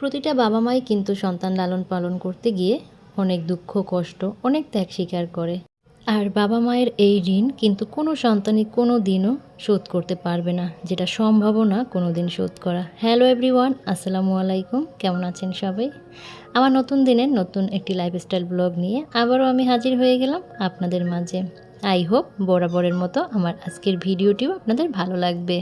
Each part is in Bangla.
প্রতিটা বাবা মাই কিন্তু সন্তান লালন পালন করতে গিয়ে অনেক দুঃখ, কষ্ট, অনেক ত্যাগ স্বীকার করে। আর বাবা মায়ের এই ঋণ কিন্তু কোনো সন্তানই কোনো দিনও শোধ করতে পারবে না, যেটা সম্ভবও না কোনো দিন শোধ করা। হ্যালো এভরিওয়ান, আসসালামু আলাইকুম। কেমন আছেন সবাই? আমার নতুন দিনের নতুন একটি লাইফস্টাইল ব্লগ নিয়ে আবারও আমি হাজির হয়ে গেলাম আপনাদের মাঝে। আই হোপ বরাবরের মতো আমার আজকের ভিডিওটিও আপনাদের ভালো লাগবে।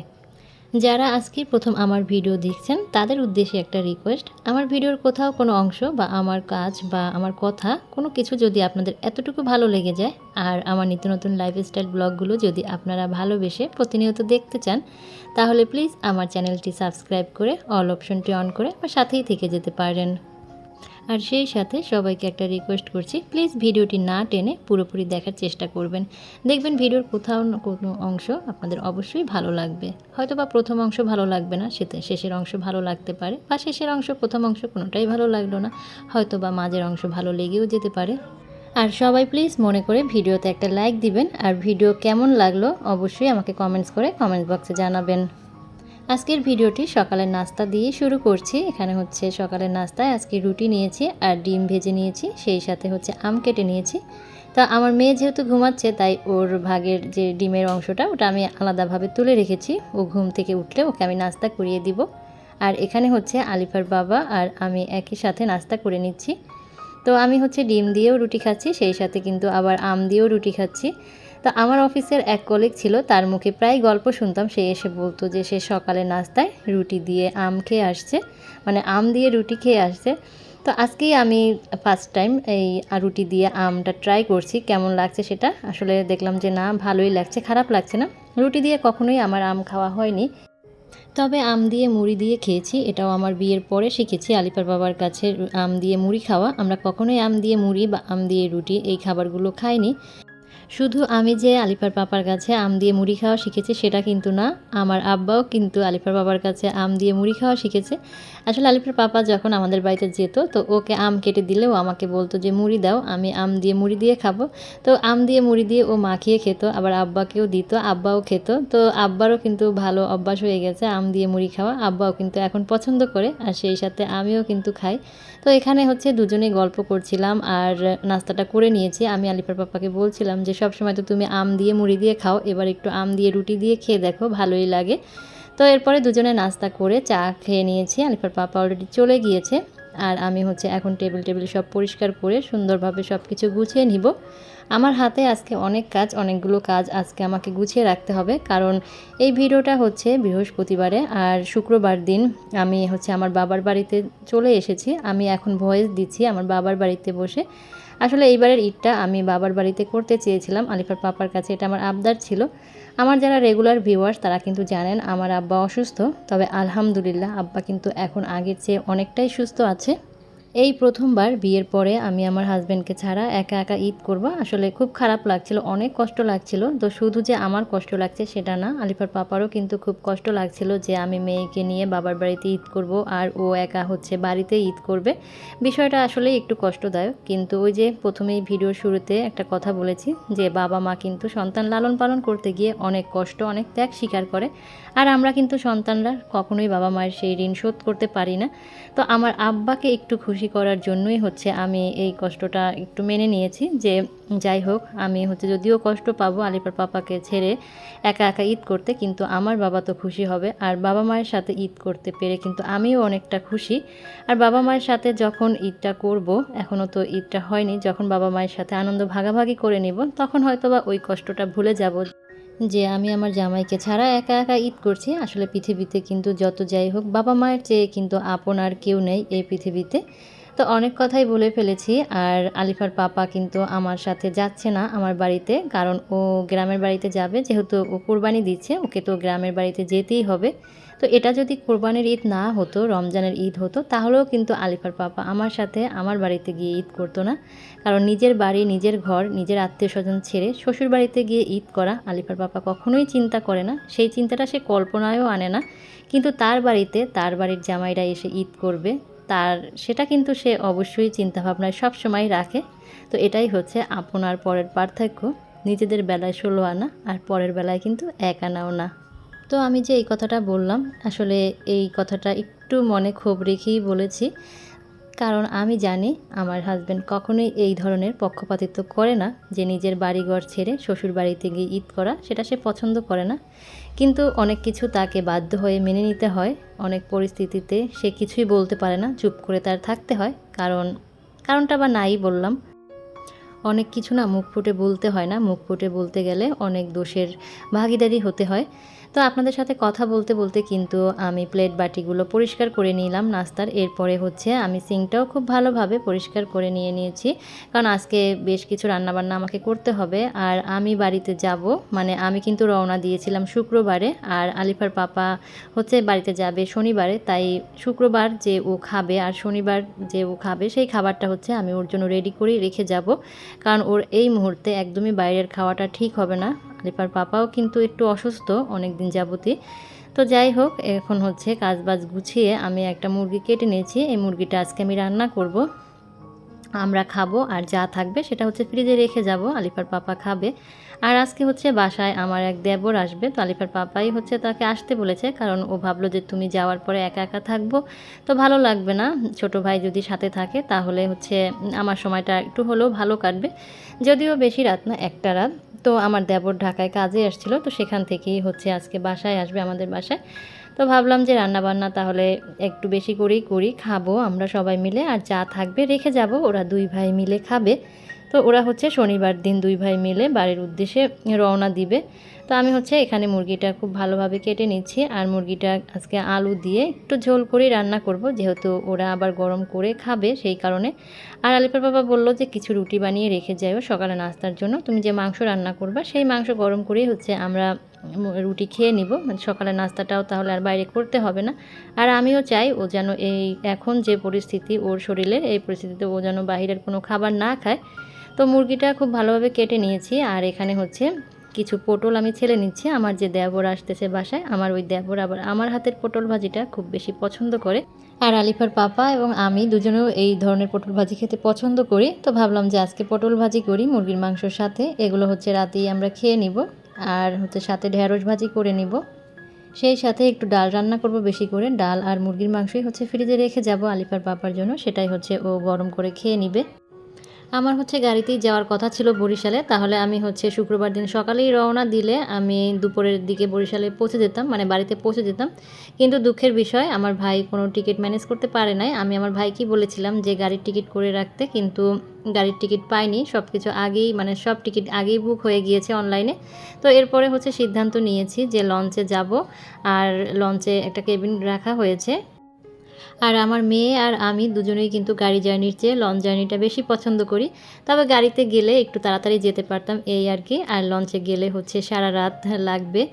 যারা আজকে প্রথম আমার ভিডিও দেখছেন, তাদের উদ্দেশ্যে একটা রিকোয়েস্ট আমার ভিডিওর কোথাও কোনো অংশ বা আমার কাজ বা আমার কথা কোনো কিছু যদি আপনাদের এতটুকু ভালো লেগে যায়, আর আমার নিত্য নতুন লাইফস্টাইল ব্লগগুলো যদি আপনারা ভালোবেসে প্রতিনিয়ত দেখতে চান, তাহলে প্লিজ আমার চ্যানেলটি সাবস্ক্রাইব করে অল অপশনটি অন করে বা সাথেই থেকে যেতে পারেন। আর সেই সাথে সবাইকে একটা রিকোয়েস্ট করছি প্লিজ ভিডিওটি না টেনে পুরোপুরি দেখার চেষ্টা করবেন। দেখবেন ভিডিওর কোথাও কোনো অংশ আপনাদের অবশ্যই ভালো লাগবে। হয়তো বা প্রথম অংশ ভালো লাগবে না, সেতে শেষের অংশ ভালো লাগতে পারে, বা শেষের অংশ, প্রথম অংশ কোনোটাই ভালো লাগল না হয়তো বা মাঝের অংশ ভালো লেগেও যেতে পারে। আর সবাই প্লিজ মনে করে ভিডিওতে একটা লাইক দিবেন, আর ভিডিও কেমন লাগল অবশ্যই আমাকে কমেন্টস করে কমেন্ট বক্সে জানাবেন। আজকের ভিডিওটি সকালের নাস্তা দিয়ে শুরু করছি। এখানে হচ্ছে সকালের নাস্তায় আজকে রুটি নিয়েছি আর ডিম ভেজে নিয়েছি, সেই সাথে হচ্ছে আম কেটে নিয়েছি। তা আমার মেয়ে যেহেতু ঘুমাচ্ছে, তাই ওর ভাগের যে ডিমের অংশটা, ওটা আমি আলাদাভাবে তুলে রেখেছি। ও ঘুম থেকে উঠলে ওকে আমি নাস্তা করিয়ে দিব। আর এখানে হচ্ছে আলিফার বাবা আর আমি একই সাথে নাস্তা করে নিচ্ছি। তো আমি হচ্ছে ডিম দিয়েও রুটি খাচ্ছি, সেই সাথে কিন্তু আবার আম দিয়েও রুটি খাচ্ছি। তো আমার অফিসের এক কলিগ ছিল, তার মুখে প্রায় গল্প শুনতাম। সে এসে বলতো যে সে সকালে নাস্তায় রুটি দিয়ে আম খেয়ে আসছে মানে আম দিয়ে রুটি খেয়ে আসছে। তো আজকেই আমি ফার্স্ট টাইম এই রুটি দিয়ে আমটা ট্রাই করছি, কেমন লাগছে সেটা? আসলে দেখলাম যে না, ভালোই লাগছে, খারাপ লাগছে না। রুটি দিয়ে কখনোই আমার আম খাওয়া হয়নি। তবে আম দিয়ে মুড়ি দিয়ে খেয়েছি, এটাও আমার বিয়ের পরে শিখেছি। আলিপার বাবার কাছে আম দিয়ে মুড়ি খাওয়া। আমরা কখনোই আম দিয়ে মুড়ি বা আম দিয়ে রুটি এই খাবারগুলো খাইনি। শুধু আমি যে আলিফার পাপার কাছে আম দিয়ে মুড়ি খাওয়া শিখেছি সেটা কিন্তু না, আমার আব্বাও কিন্তু আলিফার বাবার কাছে আম দিয়ে মুড়ি খাওয়া শিখেছে। আসলে আলিফার পাপা যখন আমাদের বাড়িতে যেত, তো ওকে আম কেটে দিলেও আমাকে বলতো যে, মুড়ি দাও, আমি আম দিয়ে মুড়ি দিয়ে খাব। তো আম দিয়ে মুড়ি দিয়ে ও মাখিয়ে খেত, আবার আব্বাকেও দিত, আব্বাও খেত। তো আব্বারও কিন্তু ভালো অভ্যাস হয়ে গেছে আম দিয়ে মুড়ি খাওয়া, আব্বাও কিন্তু এখন পছন্দ করে, আর সেই সাথে আমিও কিন্তু খাই। তো এখানে হচ্ছে দুজনেই গল্প করছিলাম, আর নাস্তাটা করে নিয়েছি। আমি আলিফার পাপাকে বলছিলাম যে সব সময় তো তুমি আম দিয়ে মুড়ি দিয়ে খাও। এবার একটু আম দিয়ে রুটি দিয়ে খেয়ে দেখো, ভালোই লাগে। তো এরপরে দুজনে নাস্তা করে চা খেয়ে নিয়েছি। আলিফার পাপা অলরেডি চলে গিয়েছে। আর আমি হচ্ছে এখন টেবিল টেবিল সব পরিষ্কার করে সুন্দরভাবে সব কিছু গুছিয়ে নিব। আমার হাতে আজকে অনেক কাজ, অনেকগুলো কাজ আজকে আমাকে গুছিয়ে রাখতে হবে। কারণ এই ভিডিওটা হচ্ছে বৃহস্পতিবারে আর শুক্রবার দিন আমি হচ্ছে আমার বাবার বাড়িতে চলে এসেছি। আমি এখন ভয়েস দিচ্ছি আমার বাবার বাড়িতে বসে। আসলে এইবারের ঈদটা আমি বাবার বাড়িতে করতে চেয়েছিলাম। আলিফার পাপার কাছে এটা আমার আবদার ছিল। আমার যারা রেগুলার ভিউয়ার্স তারা কিন্তু জানেন আমার আব্বা অসুস্থ। তবে আলহামদুলিল্লাহ, আব্বা কিন্তু এখন আগের চেয়ে অনেকটাই সুস্থ আছে। এই প্রথমবার বিয়ের পরে আমি আমার হাজব্যান্ডকে ছাড়া একা একা ঈদ করব। আসলে খুব খারাপ লাগছিল, অনেক কষ্ট লাগছিল। তো শুধু যে আমার কষ্ট লাগছে সেটা না, আলিফার পাপারও কিন্তু খুব কষ্ট লাগছিল যে আমি মেয়েকে নিয়ে বাবার বাড়িতে ঈদ করব আর ও একা হচ্ছে বাড়িতে ঈদ করবে। বিষয়টা আসলে একটু কষ্টদায়ক। কিন্তু ওই যে প্রথমেই ভিডিওর শুরুতে একটা কথা বলেছি যে বাবা মা কিন্তু সন্তান লালন পালন করতে গিয়ে অনেক কষ্ট, অনেক ত্যাগ স্বীকার করে। আর আমরা কিন্তু সন্তানরা কখনোই বাবা মায়ের সেই ঋণ শোধ করতে পারি না। তো আমার আব্বাকে একটু খুশি করার জন্যই হচ্ছে আমি এই কষ্টটা একটু মেনে নিয়েছি যে যাই হোক, আমি হচ্ছে যদিও কষ্ট পাবো আলিপার পাপাকে ছেড়ে একা একা ঈদ করতে, কিন্তু আমার বাবা তো খুশি হবে। আর বাবা মায়ের সাথে ঈদ করতে পেরে কিন্তু আমিও অনেকটা খুশি। আর বাবা মায়ের সাথে যখন ঈদটা করব এখনও তো ঈদটা হয়নি, যখন বাবা মায়ের সাথে আনন্দ ভাগাভাগি করে নিব, তখন হয়তো বা ওই কষ্টটা ভুলে যাব। যে আমি আমার জামাইকে ছাড়া একা একা ঈদ করছি, আসলে পৃথিবীতে কিন্তু যত যাই হোক, বাবা মায়ের চেয়ে কিন্তু আপন আর কেউ নেই এই পৃথিবীতে। তো অনেক কথাই বলে ফেলেছি আর আলিফার পাপা কিন্তু আমার সাথে যাচ্ছে না আমার বাড়িতে, কারণ ও গ্রামের বাড়িতে যাবে, যেহেতু ও কোরবানি দিচ্ছে, ওকে তো গ্রামের বাড়িতে যেতেই হবে। তো এটা যদি কোরবানির ঈদ না হতো, রমজানের ঈদ হতো, তাহলেও কিন্তু আলিফার পাপা আমার সাথে আমার বাড়িতে গিয়ে ঈদ করতো না। কারণ নিজের বাড়ি, নিজের ঘর, নিজের আত্মীয় স্বজন ছেড়ে শ্বশুর বাড়িতে গিয়ে ঈদ করা আলিফার পাপা কখনোই চিন্তা করে না। সেই চিন্তাটা সে কল্পনায়ও আনে না। কিন্তু তার বাড়িতে তার বাড়ির জামাইরা এসে ঈদ করবে। তার, সেটা কিন্তু সে অবশ্যই চিন্তাভাবনায় সবসময় রাখে। তো এটাই হচ্ছে আপনার পরের পার্থক্য। নিজেদের বেলায় ষোলো আনা আর পরের বেলায় কিন্তু এক আনাও না। তো আমি যে এই কথাটা বললাম, আসলে এই কথাটা একটু মনে ক্ষোভ রেখেই বলেছি। কারণ আমি জানি আমার হাজব্যান্ড কখনোই এই ধরনের পক্ষপাতিত্ব করে না যে নিজের বাড়িঘর ছেড়ে শ্বশুর বাড়িতে গিয়ে ঈদ করা, সেটা সে পছন্দ করে না। কিন্তু অনেক কিছু তাকে বাধ্য হয়ে মেনে নিতে হয়। অনেক পরিস্থিতিতে সে কিছুই বলতে পারে না, চুপ করে তার থাকতে হয়। কারণ, কারণটা বা নাই বললাম। অনেক কিছু না মুখ ফুটে বলতে হয় না। মুখ ফুটে বলতে গেলে অনেক দোষের ভাগিদারি হতে হয়। তো আপনাদের সাথে কথা বলতে বলতে কিন্তু আমি প্লেট বাটিগুলো পরিষ্কার করে নিলাম নাস্তার। এরপরে হচ্ছে আমি সিঙ্কটাও খুব ভালোভাবে পরিষ্কার করে নিয়ে নিয়েছি। কারণ আজকে বেশ কিছু রান্নাবান্না আমাকে করতে হবে। আর আমি বাড়িতে যাব মানে আমি কিন্তু রওনা দিয়েছিলাম শুক্রবারে। আর আলিফার পাপা হচ্ছে বাড়িতে যাবে শনিবারে, তাই শুক্রবার যে ও খাবে আর শনিবার যে ও খাবে, সেই খাবারটা হচ্ছে আমি ওর জন্য রেডি করেই রেখে যাব। কারণ ওর এই মুহূর্তে একদমই বাইরের খাওয়াটা ঠিক হবে না। আলিফার পাপাও কিন্তু একটু অসুস্থ অনেক দিন যাবতই। তো যাই হোক, এখন হচ্ছে কাজ বাজ গুছিয়ে আমি একটা মুরগি কেটে নিয়েছি। এই মুরগিটা আজকে আমি রান্না করব। আমরা খাব আর যা থাকবে সেটা হচ্ছে ফ্রিজে রেখে যাব, আলিফার পাপা খাবে। আর আজকে হচ্ছে বাসায় আমার এক দেবর আসবে, তো আলিফার পাপাই হচ্ছে তাকে আসতে বলেছে, কারণ ও ভাবলো যে তুমি যাওয়ার পরে একা একা থাকব, তো ভালো লাগবে না। ছোট ভাই যদি সাথে থাকে তাহলে হচ্ছে আমার সময়টা একটু হলেও ভালো কাটবে। যদিও বেশি রাত না, একটা রাত। তো আমার দেবর ঢাকায় কাজে আসছিল তো সেখান থেকেই হচ্ছে আজকে বাসায় আসবে আমাদের বাসায়। তো ভাবলাম যে রান্নাবান্না তাহলে একটু বেশি করেই করি, খাব আমরা সবাই মিলে আর যা থাকবে রেখে যাব, ওরা দুই ভাই মিলে খাবে। তো ওরা হচ্ছে শনিবার দিন দুই ভাই মিলে বাড়ির উদ্দেশ্যে রওনা দিবে। তো আমি হচ্ছে এখানে মুরগিটা খুব ভালোভাবে কেটে নিচ্ছি আর মুরগিটা আজকে আলু দিয়ে একটু ঝোল করেই রান্না করব, যেহেতু ওরা আবার গরম করে খাবে সেই কারণে। আর আলিপার বাবা বলল যে কিছু রুটি বানিয়ে রেখে যাইও সকালে নাস্তার জন্য, তুমি যে মাংস রান্না করবা সেই মাংস গরম করেই হচ্ছে আমরা রুটি খেয়ে নিব। মানে সকালে নাস্তাটাও তাহলে আর বাইরে করতে হবে না। আর আমিও চাই ও যেন এই এখন যে পরিস্থিতি ওর শরীরে, এই পরিস্থিতিতে ও যেন বাহিরের কোনো খাবার না খায়। তো মুরগিটা খুব ভালোভাবে কেটে নিয়েছি। আর এখানে হচ্ছে কিছু পটল আমি ছেলে নিচ্ছি। আমার যে দেবর আসতেছে বাসায়, আমার ওই দেবর আবার আমার হাতের পটল ভাজিটা খুব বেশি পছন্দ করে। আর আলিফার পাপা এবং আমি দুজনেও এই ধরনের পটল ভাজি খেতে পছন্দ করি। তো ভাবলাম যে আজকে পটল ভাজি করি মুরগির মাংসর সাথে। এগুলো হচ্ছে রাতেই আমরা খেয়ে নিব। আর হচ্ছে সাথে ঢেঁড়স ভাজি করে নিব। সেই সাথে একটু ডাল রান্না করব বেশি করে। ডাল আর মুরগির মাংসই হচ্ছে ফ্রিজে রেখে যাব আলিফার পাপার জন্য। সেটাই হচ্ছে ও গরম করে খেয়ে নিবে। আমার হচ্ছে গাড়িতেই যাওয়ার কথা ছিল বরিশালে, তাহলে আমি হচ্ছে শুক্রবার দিন সকালেই রওনা দিলে আমি দুপুরের দিকে বরিশালে পৌঁছে যেতাম মানে বাড়িতে পৌঁছে যেতাম। কিন্তু দুঃখের বিষয়, আমার ভাই কোনো টিকিট ম্যানেজ করতে পারে নাই। আমি আমার ভাইকেই বলেছিলাম যে গাড়ির টিকিট করে রাখতে, কিন্তু গাড়ির টিকিট পাইনি। সব কিছু আগেই মানে সব টিকিট আগেই বুক হয়ে গিয়েছে অনলাইনে। তো এরপরে হচ্ছে সিদ্ধান্ত নিয়েছি যে লঞ্চে যাব। আর লঞ্চে একটা কেবিন রাখা হয়েছে। আর আমার মেয়ে আর আমি দুজনেই কিন্তু গাড়ি জার্নির চেয়ে লঞ্চ জার্নিটা বেশি পছন্দ করি। তবে গাড়িতে গেলে একটু তাড়াতাড়ি যেতে পারতাম এই আর কি, আর লঞ্চে গেলে হচ্ছে সারা রাত লাগবে।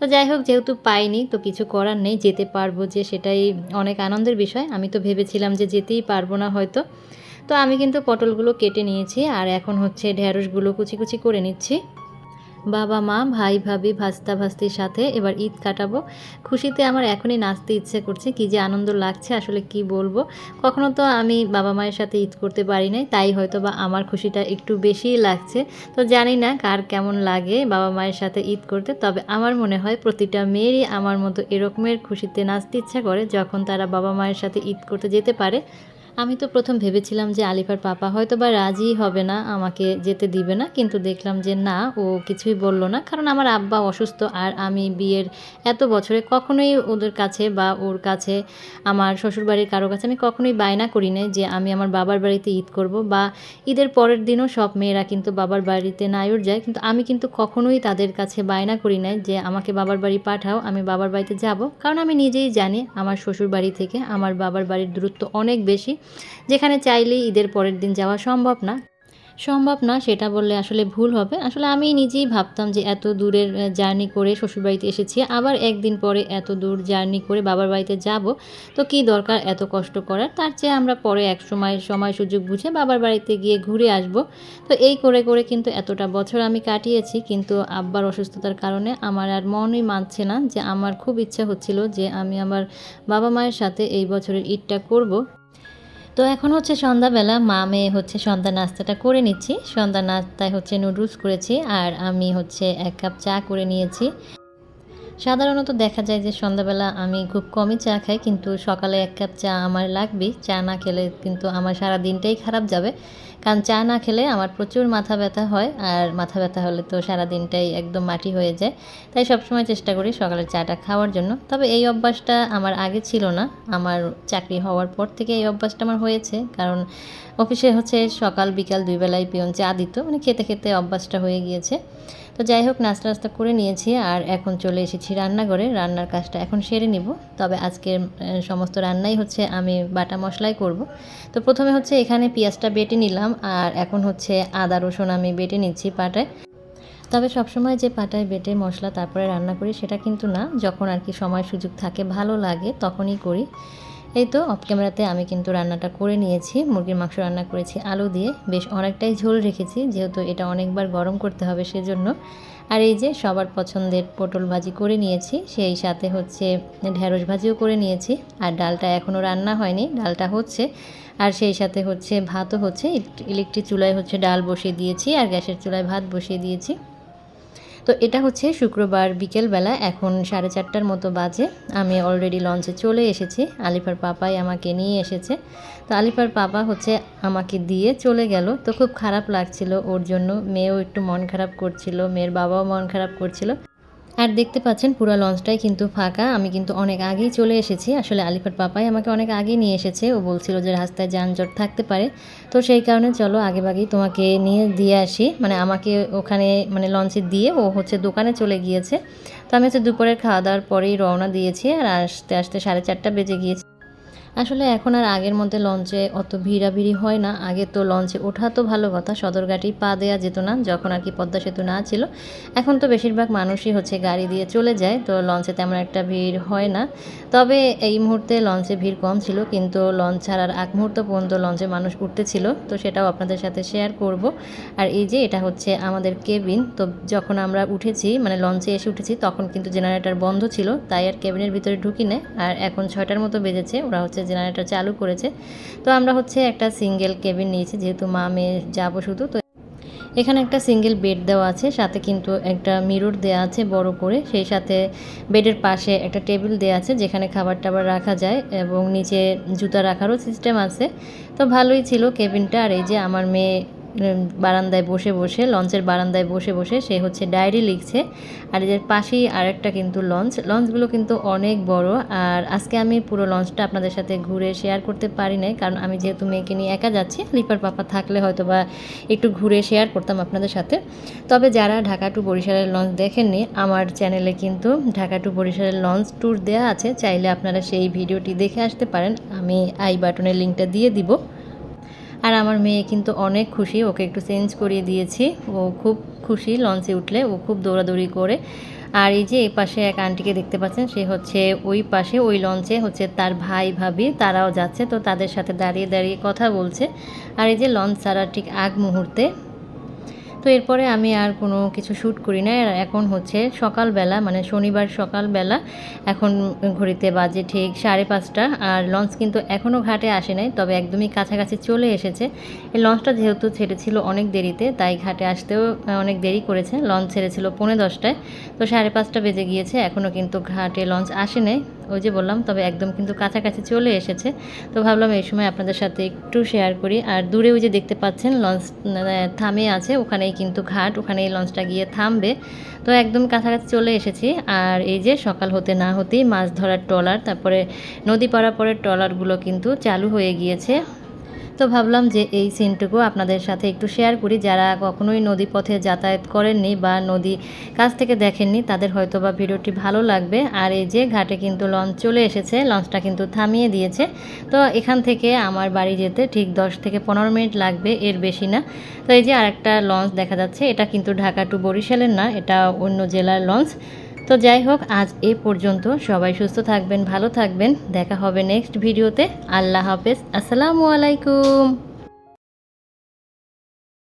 তো যাই হোক, যেহেতু পাইনি, তো কিছু করার নেই, যেতে পারব যে সেটাই অনেক আনন্দের বিষয়। আমি তো ভেবেছিলাম যে যেতেই পারব না হয়তো। তো আমি কিন্তু পটলগুলো কেটে নিয়েছি, আর এখন হচ্ছে ঢ্যাঁড়সগুলো কুচি কুচি করে নিচ্ছি। বাবা, মা, ভাই, ভাবি, ভাস্তা, ভাস্তির সাথে এবার ঈদ কাটাবো। খুশিতে আমার এখনই নাচতে ইচ্ছে করছে, কি যে আনন্দ লাগছে, আসলে কি বলব? কখনো তো আমি বাবা মায়ের সাথে ঈদ করতে পারি নাই, তাই হয়তো বা আমার খুশিটা একটু বেশিই লাগছে। তো জানি না কার কেমন লাগে বাবা মায়ের সাথে ঈদ করতে, তবে আমার মনে হয় প্রতিটা মেয়েরই আমার মতো এরকমের খুশিতে নাচতে ইচ্ছা করে, যখন তারা বাবা মায়ের সাথে ঈদ করতে যেতে পারে। আমি তো প্রথম ভেবেছিলাম যে আলিফার পাপা হয়তো বা রাজি হবে না, আমাকে যেতে দিবে না, কিন্তু দেখলাম যে না, ও কিছুই বলল না, কারণ আমার আব্বা অসুস্থ আর আমি বিয়ের এত বছরে কখনোই ওদের কাছে বা ওর কাছে, আমার শ্বশুরবাড়ির কারও কাছে আমি কখনোই বায়না করি নাই যে আমি আমার বাবার বাড়িতে ঈদ করব বা ঈদের পরের দিনও সব মেয়েরা কিন্তু বাবার বাড়িতে নায়র যায়, কিন্তু আমি কিন্তু কখনোই তাদের কাছে বায়না করি নাই যে আমাকে বাবার বাড়ি পাঠাও, আমি বাবার বাড়িতে যাব, কারণ আমি নিজেই জানি আমার শ্বশুর বাড়ি থেকে আমার বাবার বাড়ির দূরত্ব অনেক বেশি যেখানে চাইলেই ঈদের পরের দিন যাওয়া সম্ভব না। সম্ভব না, সেটা বললে আসলে ভুল হবে। আসলে আমি নিজেই ভাবতাম যে এত দূরের জার্নি করে শ্বশুরবাড়িতে এসেছি, আবার একদিন পরে এত দূর জার্নি করে বাবার বাড়িতে যাব। তো কি দরকার এত কষ্ট করার? তার চেয়ে আমরা পরে এক সময় সময় সুযোগ বুঝে বাবার বাড়িতে গিয়ে ঘুরে আসব। তো এই করে করে কিন্তু এতটা বছর আমি কাটিয়েছি, কিন্তু আব্বার অসুস্থতার কারণে আমার আর মনই মানছে না যে আমার খুব ইচ্ছা হচ্ছিল যে আমি আমার বাবা মায়ের সাথে এই বছরের ঈদটা করব। তো এখন হচ্ছে সন্ধ্যাবেলা, মা, মেয়ে হচ্ছে সন্ধ্যা নাস্তাটা করে নিচ্ছি। সন্ধ্যা নাস্তায় হচ্ছে নুডলস করেছি আর আমি হচ্ছে এক কাপ চা করে নিয়েছি। সাধারণত দেখা যায় যে সন্ধ্যাবেলা আমি খুব কমই চা খাই, কিন্তু সকালে এক কাপ চা আমার লাগবেই। চা না খেলে কিন্তু আমার সারা দিনটাই খারাপ যাবে। কারণ চা না খেলে আমার প্রচুর মাথা ব্যথা হয়, আর মাথা ব্যথা হলে তো সারা দিনটাই একদম মাটি হয়ে যায়। তাই সবসময় চেষ্টা করি সকালে চাটা খাওয়ার জন্য। তবে এই অভ্যাসটা আমার আগে ছিল না। আমার চাকরি হওয়ার পর থেকে এই অভ্যাসটা আমার হয়েছে। কারণ অফিসে হচ্ছে সকাল, বিকাল দুই বেলায় পিয়ন চা দিত। মানে খেতে খেতে অভ্যাসটা হয়ে গিয়েছে। তো যাই হোক, নাস্তা নাস্তা করে নিয়েছি আর এখন চলে এসেছি রান্নাঘরে। রান্নার কাজটা এখন সেরে নিব। তবে আজকের সমস্ত রান্নাই হচ্ছে আমি বাটা মশলাই করব। তো প্রথমে হচ্ছে এখানে পেঁয়াজটা বেটে নিলাম আর এখন হচ্ছে আদা, রসুন আমি বেটে নিচ্ছি পাটায়। তবে সবসময় যে পাটায় বেটে মশলা তারপরে রান্না করি সেটা কিন্তু না। যখন আর কি সময় সুযোগ থাকে, ভালো লাগে, তখনই করি। এই তো অফ ক্যামেরাতে আমি কিন্তু রান্নাটা করে নিয়েছি। মুরগির মাংস রান্না করেছি, আলু দিয়ে। বেশ অনেকটাই ঝোল রেখেছি, যেহেতু এটা অনেকবার গরম করতে হবে সেজন্য। আর এই যে, সবার পছন্দের পটল ভাজি করে নিয়েছি, সেই সাথে হচ্ছে ঢেঁড়স ভাজিও করে নিয়েছি। আর ডালটা এখনও রান্না হয়নি, ডালটা হচ্ছে। আর সেই সাথে হচ্ছে ভাতও হচ্ছে ইলেকট্রিক চুলায় হচ্ছে ডাল বসিয়ে দিয়েছি, আর গ্যাসের চুলায় ভাত বসিয়ে দিয়েছি। তো এটা হচ্ছে শুক্রবার বিকেলবেলা, এখন সাড়ে চারটার মতো বাজে। আমি অলরেডি লঞ্চে চলে এসেছি। আলিফার পাপাই আমাকে নিয়ে এসেছে। তো আলিফার পাপা হচ্ছে আমাকে দিয়ে চলে গেল। তো খুব খারাপ লাগছিল ওর জন্য। মেয়েও একটু মন খারাপ করছিল, মেয়ের বাবাও মন খারাপ করছিল। আর দেখতে পাচ্ছেন পুরো লঞ্চটাই কিন্তু ফাঁকা। আমি কিন্তু অনেক আগেই চলে এসেছি। আসলে আলিফার পাপাই আমাকে অনেক আগেই নিয়ে এসেছে। ও বলছিল যে রাস্তায় যানজট থাকতে পারে। তো সেই কারণে চলো আগেভাগেই তোমাকে নিয়ে দিয়ে আসি। মানে আমাকে ওখানে মানে লঞ্চে দিয়ে ও হচ্ছে দোকানে চলে গিয়েছে। তো আমি হচ্ছে দুপুরের খাওয়া দাওয়ার পরেই রওনা দিয়েছি। আর আসতে আসতে সাড়ে চারটা বেজে গিয়েছে। আসলে এখন আর আগের মধ্যে লঞ্চে অত ভিড়াভিড়ি হয় না। আগে তো লঞ্চে ওঠা তো ভালো কথা, সদরঘাটেই পা দেওয়া যেত না, যখন আর কি পদ্মা সেতু না ছিল। এখন তো বেশিরভাগ মানুষই হচ্ছে গাড়ি দিয়ে চলে যায়, তো লঞ্চে তেমন একটা ভিড় হয় না। তবে এই মুহূর্তে লঞ্চে ভিড় কম ছিল, কিন্তু লঞ্চ ছাড়ার আগ মুহূর্ত পর্যন্ত লঞ্চে মানুষ উঠতেছিল তো সেটাও আপনাদের সাথে শেয়ার করব। আর এই যে এটা হচ্ছে আমাদের কেবিন তো যখন আমরা উঠেছি মানে লঞ্চে এসে উঠেছি, তখন কিন্তু জেনারেটর বন্ধ ছিল, তাই আর কেবিনের ভিতরে ঢুকি না আর এখন ছয়টার মতো বেজেছে, ওরা হচ্ছে জেনারেটর চালু করেছে। তো আমরা হচ্ছে একটা সিঙ্গেল কেবিন নিয়েছি, যেহেতু মা মেয়ে যাব শুধু, তো এখানে একটা সিঙ্গেল বেড দেওয়া আছে, সাথে কিন্তু একটা মিরর দেওয়া আছে বড় করে, সেই সাথে বেডের পাশে একটা টেবিল দেওয়া আছে, যেখানে খাবার টাবার রাখা যায় এবং নিচে জুতা রাখারও সিস্টেম আছে। তো ভালোই ছিল কেবিনটা, আর এই যে আমার মেয়ে বারান্দায় বসে বসে, লঞ্চের বারান্দায় বসে বসে সে হচ্ছে ডায়েরি লিখছে। আর এদের পাশেই আরেকটা কিন্তু লঞ্চ। লঞ্চগুলো কিন্তু অনেক বড়। আর আজকে আমি পুরো লঞ্চটা আপনাদের সাথে ঘুরে শেয়ার করতে পারি নাই। কারণ আমি যেহেতু মেয়েকে নিয়ে একা যাচ্ছি লিপার পাপা থাকলে হয়তো বা একটু ঘুরে শেয়ার করতাম আপনাদের সাথে। তবে যারা ঢাকা টু বরিশালের লঞ্চ দেখেননি, আমার চ্যানেলে কিন্তু ঢাকা টু বরিশালের লঞ্চ ট্যুর দেওয়া আছে। চাইলে আপনারা সেই ভিডিওটি দেখে আসতে পারেন। আমি আই বাটনের লিঙ্কটা দিয়ে দিব। আর আমার মেয়ে কিন্তু অনেক খুশি, ওকে একটু চেঞ্জ করিয়ে দিয়েছি। ও খুব খুশি লঞ্চে উঠলে, ও খুব দৌড়াদৌড়ি করে। আর এই যে এই পাশে এক আন্টিকে দেখতে পাচ্ছেন, সে হচ্ছে ওই পাশে, ওই লঞ্চে হচ্ছে তার ভাই, ভাবি, তারাও যাচ্ছে। তো তাদের সাথে দাঁড়িয়ে দাঁড়িয়ে কথা বলছে। আর এই যে লঞ্চ ছাড়ার ঠিক আগ মুহূর্তে তো এরপরে আমি আর কোনো কিছু শ্যুট করি না এখন হচ্ছে সকালবেলা মানে শনিবার সকালবেলা এখন ঘড়িতে বাজে ঠিক সাড়ে পাঁচটা। আর লঞ্চ কিন্তু এখনও ঘাটে আসে নাই, তবে একদমই কাছাকাছি চলে এসেছে। এই লঞ্চটা যেহেতু ছেড়েছিল অনেক দেরিতে, তাই ঘাটে আসতেও অনেক দেরি করেছে। লঞ্চ ছেড়েছিল পৌনে দশটায়। তো সাড়ে পাঁচটা বেজে গিয়েছে এখনও কিন্তু ঘাটে লঞ্চ আসে নাই। ওই যে বললাম, তবে একদম কিন্তু কাছাকাছি চলে এসেছে। তো ভাবলাম এই সময় আপনাদের সাথে একটু শেয়ার করি। আর দূরে ওই যে দেখতে পাচ্ছেন, লঞ্চ থামে আছে, ওখানেই কিন্তু ঘাট, ওখানেই লঞ্চটা গিয়ে থামবে। তো একদম কাছাকাছি চলে এসেছি। আর এই যে সকাল হতে না হতেই মাছ ধরার ট্রলার, তারপরে নদী পারাপরের ট্রলারগুলো কিন্তু চালু হয়ে গিয়েছে। তো ভাবলাম যে এই সিনটুকু আপনাদের সাথে একটু শেয়ার করি। যারা কখনোই নদী পথে যাতায়াত করেননি বা নদী কাছ থেকে দেখেননি, তাদের হয়তো বা ভিডিওটি ভালো লাগবে। আর এই যে ঘাটে কিন্তু লঞ্চ চলে এসেছে, লঞ্চটা কিন্তু থামিয়ে দিয়েছে। তো এখান থেকে আমার বাড়ি যেতে ঠিক দশ থেকে পনেরো মিনিট লাগবে, এর বেশি না। তো এই যে আরেকটা লঞ্চ দেখা যাচ্ছে, এটা কিন্তু ঢাকা টু বরিশালের না, এটা অন্য জেলার লঞ্চ। তো যাই হোক, আজ এ পর্যন্ত। সবাই সুস্থ থাকবেন, ভালো থাকবেন। দেখা হবে নেক্সট ভিডিওতে আল্লাহ হাফেজ। আসসালামু আলাইকুম।